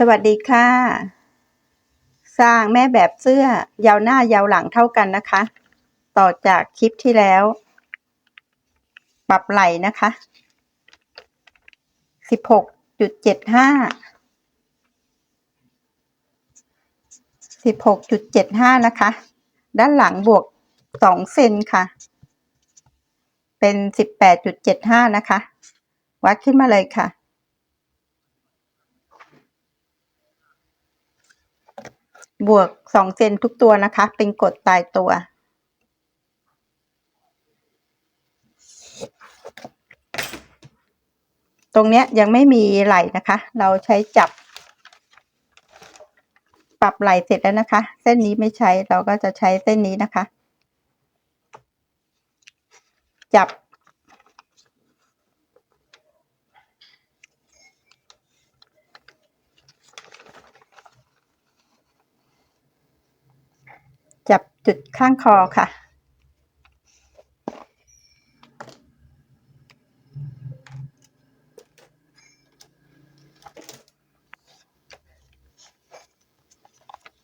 สวัสดีค่ะ สร้างแม่แบบเสื้อยาวหน้ายาวหลังเท่ากันนะคะ ต่อจากคลิปที่แล้ว ปรับไหล่นะคะสิบหกจุดเจ็ดห้าสิบหกจุดเจ็ดห้านะคะ ด้านหลังบวกสองเซนค่ะ เป็นสิบแปดจุดเจ็ดห้านะคะ วัดขึ้นมาเลยค่ะ บวกสองเซนทุกตัวนะคะ เป็นกฎตายตัว ตรงเนี้ยยังไม่มีไหลนะคะ เราใช้จับ ปรับไหลเสร็จแล้วนะคะ เส้นนี้ไม่ใช้เราก็จะใช้เส้นนี้นะคะ จับ จุดข้างคอค่ะ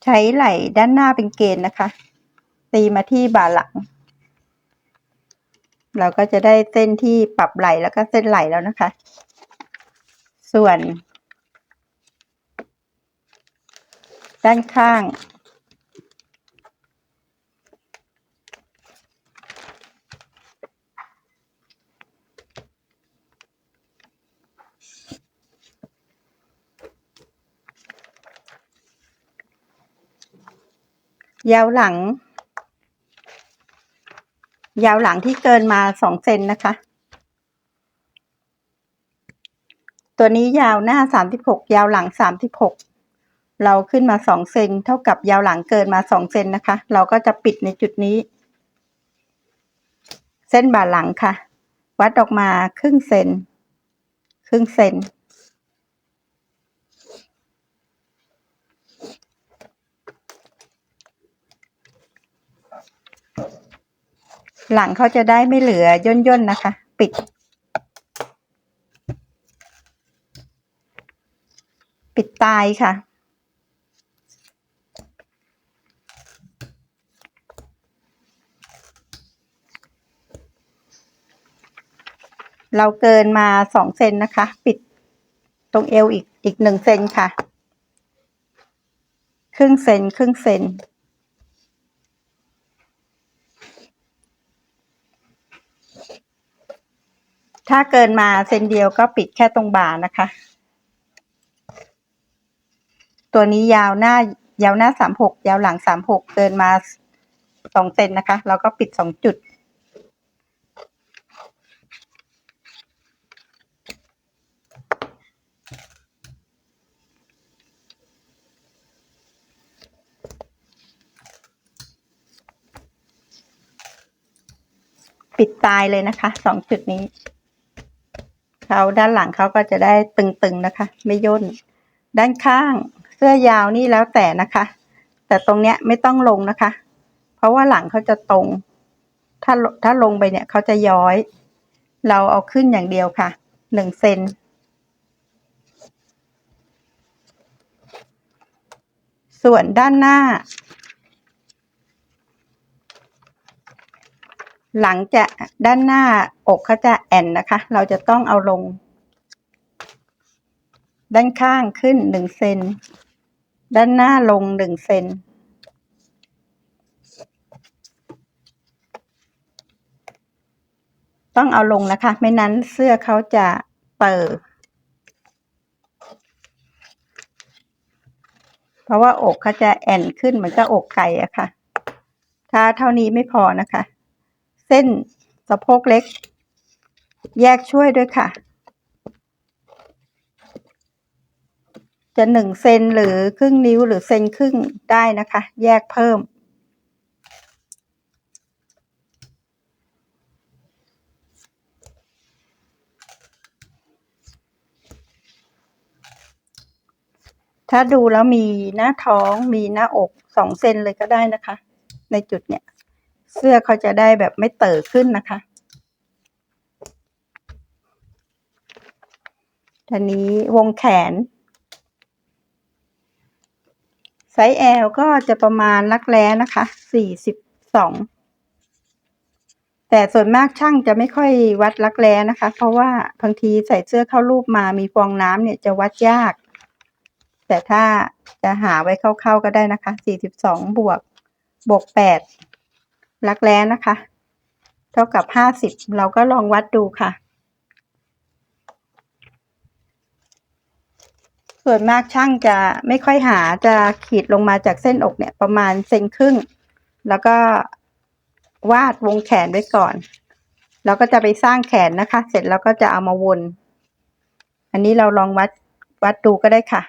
ใช้ไหล่ด้านหน้าเป็นเกณฑ์นะคะ ตีมาที่บ่าหลัง เราก็จะได้เส้นที่ปรับไหล่แล้วก็เส้นไหล่แล้วนะคะ ส่วน ด้านข้าง ยาวหลัง ยาวหลังที่เกินมาสองเซนนะคะ ตัวนี้ยาวหน้าสามสิบหกยาวหลังสามสิบหกเราขึ้นมาสองเซนเท่ากับยาวหลังเกินมาสองเซนนะคะ เราก็จะปิดในจุดนี้ เส้นบ่าหลังค่ะ วัดออกมาครึ่งเซนครึ่งเซน หลังเขาจะได้ไม่เหลือย่นๆนนะคะ ปิด ปิดตายค่ะ เราเกินมาสองเซนนะคะ ปิดตรงเอวอีกอีกหนึ่งเซนค่ะ ครึ่งเซนครึ่งเซน ถ้าเกินมาเซนเดียวก็ปิดแค่ตรงบ่านะคะ ตัวนี้ยาวหน้ายาวหน้าสามหกยาวหลังสามหกเกินมาสองเซนนะคะเราก็ปิดสองจุด ปิดตายเลยนะคะสองจุดนี้ เขาด้านหลังเขาก็จะได้ตึงๆนะคะ ไม่ย่น ด้านข้างเสื้อยาวนี่แล้วแต่นะคะ แต่ตรงเนี้ยไม่ต้องลงนะคะ เพราะว่าหลังเขาจะตรง ถ้าถ้าลงไปเนี่ยเขาจะย้อย เราเอาขึ้นอย่างเดียวค่ะหนึ่งเซนส่วนด้านหน้า หลังจะด้านหน้าอกเขาจะแอนนะคะ เราจะต้องเอาลง ด้านข้างขึ้นหนึ่งเซนด้านหน้าลงหนึ่งเซนต้องเอาลงนะคะ ไม่นั้นเสื้อเขาจะเปิดเพราะว่าอกเขาจะแอนขึ้นเหมือนกับอกไก่อะค่ะ ถ้าเท่านี้ไม่พอนะคะ ส้นสะโพกเล็ก แยกช่วยด้วยค่ะ จะหนึ่งเซนหรือครึ่งนิ้วหรือเซนครึ่งได้นะคะ แยกเพิ่ม ถ้าดูแล้วมีหน้าท้องมีหน้าอกสองเซนเลยก็ได้นะคะ ในจุดเนี้ย เสื้อเขาจะได้แบบไม่เต๋อขึ้นนะคะทีนี้วงแขน ไซส์ L ก็จะประมาณรักแร้นะคะสี่สิบสองแต่ส่วนมากช่างจะไม่ค่อยวัดรักแร้นะคะ เพราะว่าบางทีใส่เสื้อเข้ารูปมามีฟองน้ำเนี่ยจะวัดยาก แต่ถ้าจะหาไว้เข้าๆก็ได้นะคะสี่สิบสองบวกบวกแปด รักแร้นะคะ เท่ากับห้าสิบเราก็ลองวัดดูค่ะ ส่วนมากช่างจะไม่ค่อยหาจะขีดลงมาจากเส้นอกเนี่ยประมาณเซนครึ่ง แล้วก็วาดวงแขนไว้ก่อนแล้วก็จะไปสร้างแขนนะคะ เสร็จแล้วก็จะเอามาวน อันนี้เราลองวัดวัดดูก็ได้ค่ะ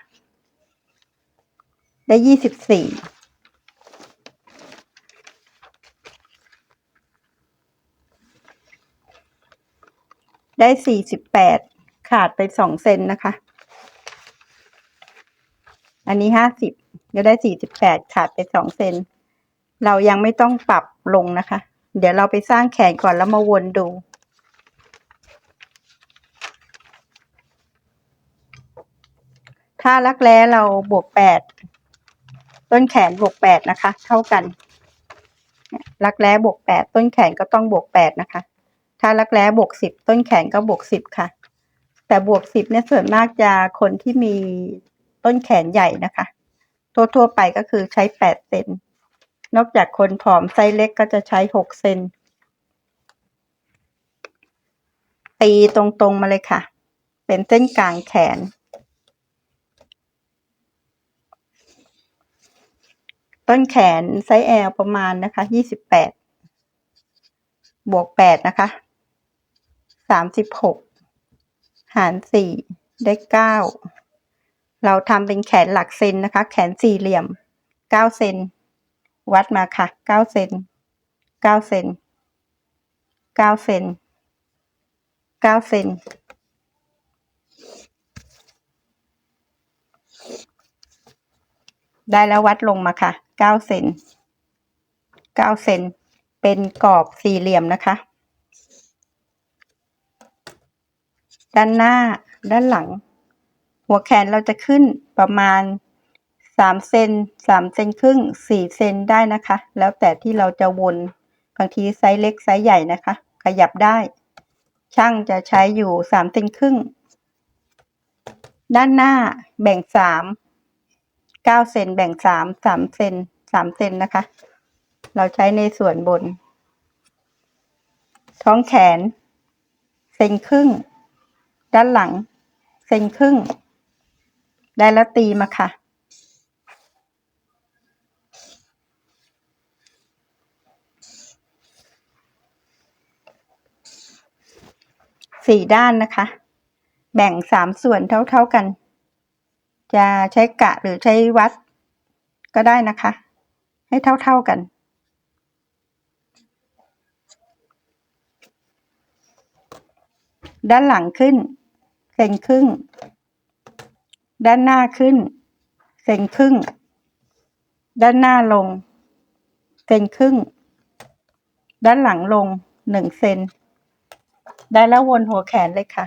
ได้ยี่สิบสี่ ได้สี่สิบแปดขาดไปสองเซนนะคะ อันนี้ห้าสิบก็ได้สี่สิบแปดขาดไปสองเซนเรายังไม่ต้องปรับลงนะคะ เดี๋ยวเราไปสร้างแขนก่อนแล้วมาวนดูถ้ารักแร้เราบวกแปดต้นแขนบวกแปดนะคะ เท่ากัน รักแร้บวกแปดต้นแขนก็ต้องบวกแปดนะคะ ถ้ารักแร้บวกสิบต้นแขนก็บวกสิบค่ะ แต่บวกสิบเนี่ยส่วนมากจะคนที่มีต้นแขนใหญ่นะคะทั่วๆไปก็คือใช้แปดเซนนอกจากคนผอมไซส์เล็กก็จะใช้หกเซนตีตรงๆมาเลยค่ะ เป็นเส้นกลางแขน ต้นแขนไซส์ L ประมาณนะคะยี่สิบแปดบวกแปดนะคะ สามสิบหกหารสี่ได้เก้าเราทำเป็นแขนหลักเซนนะคะ แขนสี่เหลี่ยมเก้าเซนวัดมาค่ะเก้าเซนเก้าเซนเก้าเซนเก้าเซนได้แล้ววัดลงมาค่ะเก้าเซนเก้าเซนเป็นกรอบสี่เหลี่ยมนะคะ ด้านหน้า ด้านหลัง หัวแขนเราจะขึ้นประมาณสามเซนสามเซนครึ่งสี่เซนได้นะคะ แล้วแต่ที่เราจะวนบางทีไซส์เล็กไซส์ใหญ่นะคะ ขยับได้ ช่างจะใช้อยู่สามเซนครึ่ง ด้านหน้าแบ่งสามเก้าเซนแบ่งสามสามเซนสามเซนนะคะ เราใช้ในส่วนบน ท้องแขน เซนครึ่ง ด้านหลังเซนครึ่ง ได้แล้วตีมาค่ะ สี่ด้านนะคะ แบ่งสามส่วนเท่าๆกัน จะใช้กะหรือใช้วัดก็ได้นะคะ ให้เท่าๆกันด้านหลังขึ้น เซนครึ่ง ด้านหน้าขึ้น เซนครึ่ง ด้านหน้าลง เซนครึ่ง ด้านหลังลงหนึ่งเซน ได้แล้ววนหัวแขนเลยค่ะ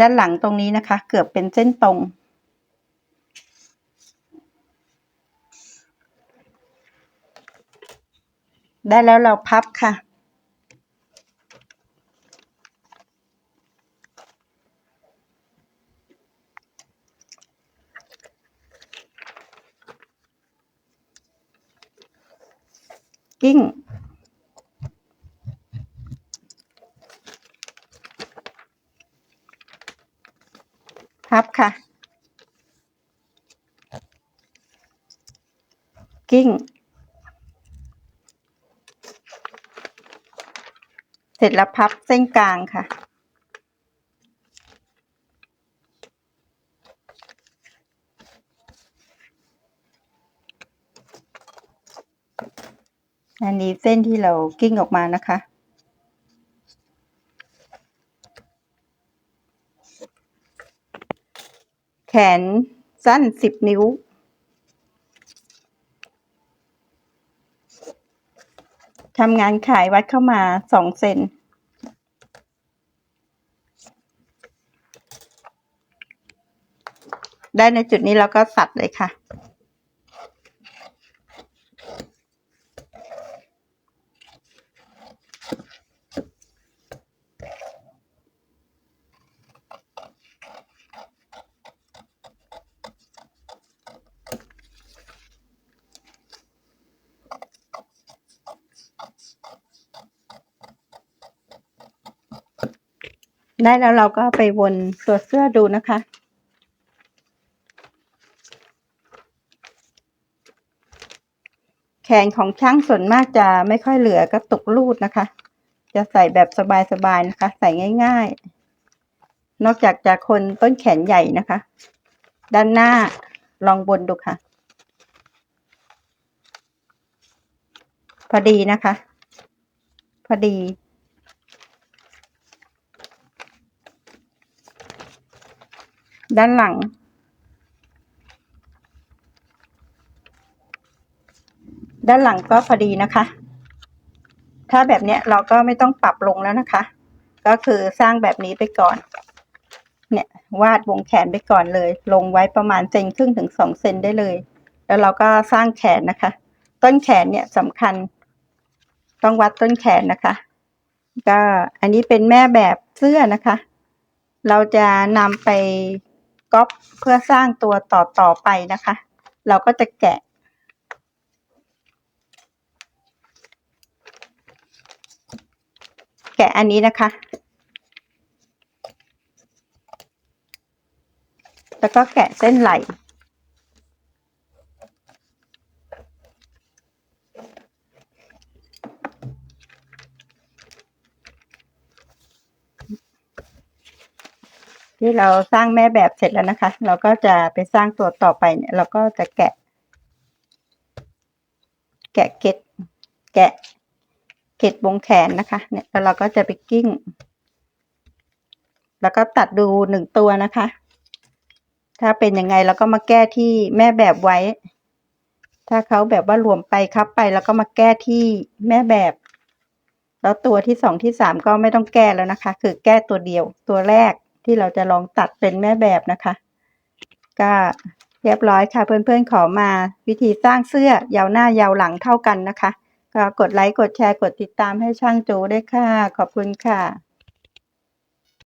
ด้านหลังตรงนี้นะคะ เกือบเป็นเส้นตรง ได้แล้วเราพับค่ะ กิ้ง พับค่ะ กิ้ง เสร็จแล้วพับเส้นกลางค่ะ อันนี้เส้นที่เรากิ้งออกมานะคะ แข นไซสั้นสิบนิ้ว ทำงานขายวัดเข้ามาสองเซนได้ในจุดนี้แล้วก็สัดเลยค่ะ ได้แล้วเราก็ไปวนตัวเสื้อดูนะคะ แขนของช่างส่วนมากจะไม่ค่อยเหลือกระตุกรูดนะคะ จะใส่แบบสบายๆนะคะ ใส่ง่าย ๆ นอกจากจะคนต้นแขนใหญ่นะคะ ด้านหน้าลองบนดูค่ะ พอดีนะคะ พอดี ด้านหลัง ด้านหลังก็พอดีนะคะ ถ้าแบบเนี้ยเราก็ไม่ต้องปรับลงแล้วนะคะ ก็คือสร้างแบบนี้ไปก่อน เนี่ยวาดวงแขนไปก่อนเลย ลงไว้ประมาณเซนครึ่งถึงสองเซนได้เลย แล้วเราก็สร้างแขนนะคะ ต้นแขนเนี่ยสำคัญ ต้องวัดต้นแขนนะคะ ก็อันนี้เป็นแม่แบบเสื้อนะคะเราจะนำไป ก๊อปเพื่อสร้างตัวต่อต่อไปนะคะ เราก็จะแกะ แกะอันนี้นะคะ แล้วก็แกะเส้นไหล ที่เราสร้างแม่แบบเสร็จแล้วนะคะ เราก็จะไปสร้างตัวต่อไปเนี่ย เราก็จะแกะ แกะเกล็ดแกะเกล็ดวงแขนนะคะ เนี่ยแล้วเราก็จะไปกิ้ง แล้วก็ตัดดูหนึ่งตัวนะคะ ถ้าเป็นยังไงเราก็มาแก้ที่แม่แบบไว้ ถ้าเขาแบบว่ารวมไปครับไปแล้วก็มาแก้ที่แม่แบบ แล้วตัวที่สองที่สามก็ไม่ต้องแก้แล้วนะคะ คือแก้ตัวเดียวตัวแรก ที่เราจะลองตัดเป็นแม่แบบนะคะ ก็เรียบร้อยค่ะ เพื่อนๆขอมาวิธีสร้างเสื้อยาวหน้ายาวหลังเท่ากันนะคะ ก็กดไลค์กดแชร์กดติดตามให้ช่างโจด้วยค่ะ ขอบคุณค่ะ